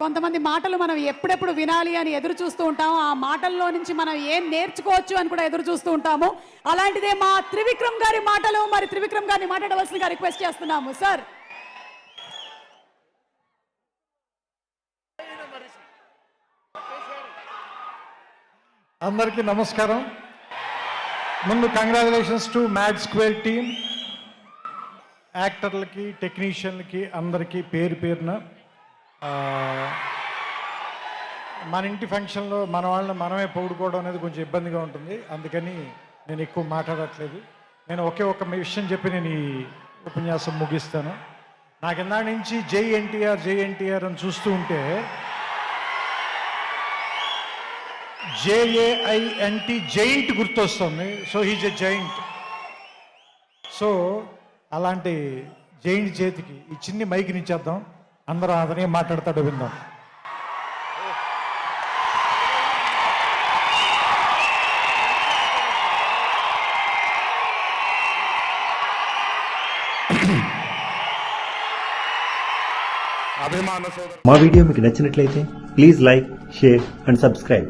కొంతమంది మాటలు మనం ఎప్పుడెప్పుడు వినాలి అని ఎదురు చూస్తూ ఉంటాము. ఆ మాటల్లో నుంచి మనం ఏం నేర్చుకోవచ్చు అని కూడా ఎదురు చూస్తూ ఉంటాము. అలాంటిదే మా త్రివిక్రమ్ గారి మాటలు మరి త్రివిక్రమ్ గారిని మాట్లాడవలసిందిగా రిక్వెస్ట్ చేస్తున్నాము. సార్. అందరికీ నమస్కారం. ముందు congratulations to Mad Square team యాక్టర్లకి టెక్నీషియన్లకి అందరికీ పేరు పేరున మన ఇంటి ఫంక్షన్లో మన వాళ్ళని మనమే పొగుడుకోవడం అనేది కొంచెం ఇబ్బందిగా ఉంటుంది. అందుకని నేను ఎక్కువ మాట్లాడట్లేదు. నేను ఒకే ఒక విషయం చెప్పి నేను ఈ ఉపన్యాసం ముగిస్తాను. నాకు ఇందా నుంచి జై ఎన్టీఆర్ జై ఎన్టీఆర్ అని చూస్తూ ఉంటే J A I N T giant గుర్తొస్తుంది. So he's a giant. So అలాంటి జైంట్ చేతికి ఈ చిన్ని మైక్ని నిచ్చేద్దాం అందరూ అతనే మాట్లాడతాడో విందాం. మా వీడియో మీకు నచ్చినట్లయితే please like share and subscribe.